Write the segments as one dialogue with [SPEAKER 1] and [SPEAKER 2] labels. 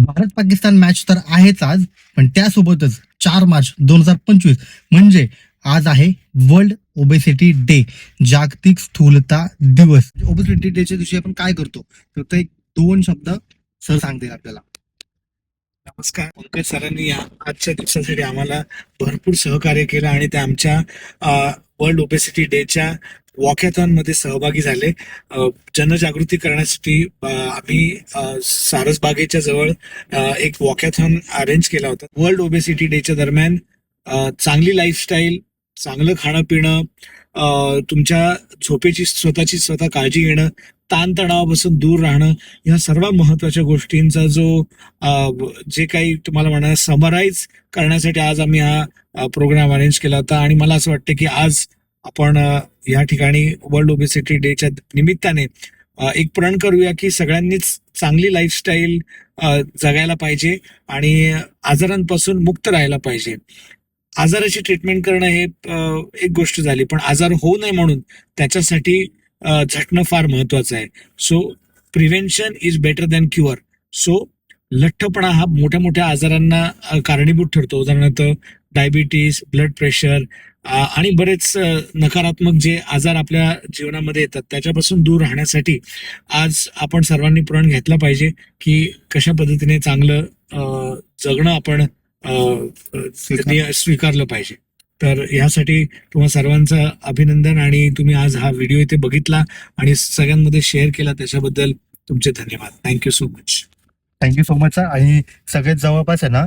[SPEAKER 1] Bharat Pakistan match तर आहेच आज पण त्यासोबतच चार मार्च दोन हजार पंचवीस म्हणजे आज आहे वर्ल्ड ओबेसिटी डे जागतिक स्थूलता दिवस. ओबेसिटी डेच्या दिवशी आपण काय करतो? तर ते एक दोन शब्द सर सांगतील आपल्याला.
[SPEAKER 2] नमस्कार पंकज सरांनी या आजच्या दिवसासाठी आम्हाला भरपूर सहकार्य केलं आणि ते आमच्या वर्ल्ड ओबेसिटी डेच्या वॉकॅथॉनमध्ये सहभागी झाले. जनजागृती करण्यासाठी आम्ही सारस सारसबागेच्या जवळ एक वॉकॅथॉन अरेंज केला होता. वर्ल्ड ओबेसिटी डेच्या दरम्यान चांगली लाईफस्टाईल चांगलं खाणं पिणं तुमच्या झोपेची स्वतःची स्वतः काळजी घेणं ताणतणावापासून दूर राहणं या सर्व महत्त्वाच्या गोष्टींचा जो जे काही तुम्हाला म्हणा समराईज करण्यासाठी आज आम्ही हा प्रोग्राम अरेंज केला होता. आणि मला असं वाटतं की आज आपण या ठिकाणी वर्ल्ड ओबेसिटी डेच्या निमित्ताने एक प्रण करूया की सगळ्यांनीच चांगली लाईफस्टाईल जगायला पाहिजे आणि आजारांपासून मुक्त राहायला पाहिजे. आजाराची ट्रीटमेंट करणं हे एक गोष्ट झाली पण आजार होऊ नये म्हणून त्याच्यासाठी झटणं फार महत्वाचं आहे. So prevention is better than cure so लठ्ठपणा हा मोठ्या मोठ्या आजारांना कारणीभूत ठरतो. उदाहरणार्थ डायबिटीस ब्लड प्रेशर आणि बरेच नकारात्मक जे आजार आपल्या जीवनामध्ये येतात त्याच्यापासून दूर राहण्यासाठी आज आपण सर्वांनी प्रण घेतला पाहिजे की कशा पद्धतीने चांगलं जगणं आपण स्वीकारलं. पाहिजे. तर यासाठी तुम्हा सर्वांचं अभिनंदन आणि तुम्ही आज हा व्हिडिओ इथे बघितला आणि सगळ्यांमध्ये शेअर केला त्याच्याबद्दल तुमचे धन्यवाद. Thank you so much
[SPEAKER 1] thank you so much आणि सगळ्यात जवळपास आहे ना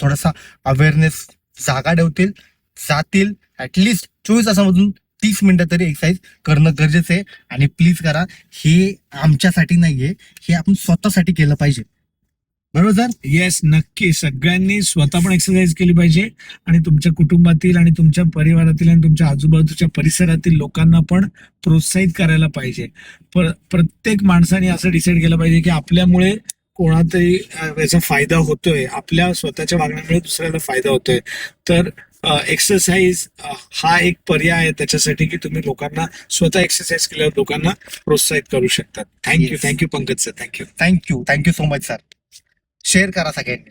[SPEAKER 1] थोडासा अवेअरनेस जागा ठेवतील जातील ऍटलिस्ट चोवीस तासामधून तीस मिनिटं तरी एक्सरसाइज करणं गरजेचं आहे. आणि प्लीज करा हे आमच्यासाठी नाहीये हे आपण स्वतःसाठी केलं पाहिजे. बरोबर सर
[SPEAKER 2] येस नक्की. सगळ्यांनी स्वतः पण एक्सरसाइज केली पाहिजे. आणि तुमच्या कुटुंबातील आणि तुमच्या परिवारातील आणि तुमच्या आजूबाजूच्या परिसरातील लोकांना पण प्रोत्साहित करायला पाहिजे. प्रत्येक माणसाने असं डिसाईड केलं पाहिजे की आपल्यामुळे कोणातरी याचा फायदा होतोय. आपल्या स्वतःच्या वागण्यामुळे दुसऱ्याला फायदा होतोय. तर एक्सरसाइज हा एक पर्याय आहे त्याच्यासाठी की तुम्ही लोकांना स्वतः एक्सरसाइज केल्यावर लोकांना प्रोत्साहित करू शकतात. Thank you. Thank you Pankaj sir thank you
[SPEAKER 1] thank you thank you so much sir share करा सगळ्यांनी.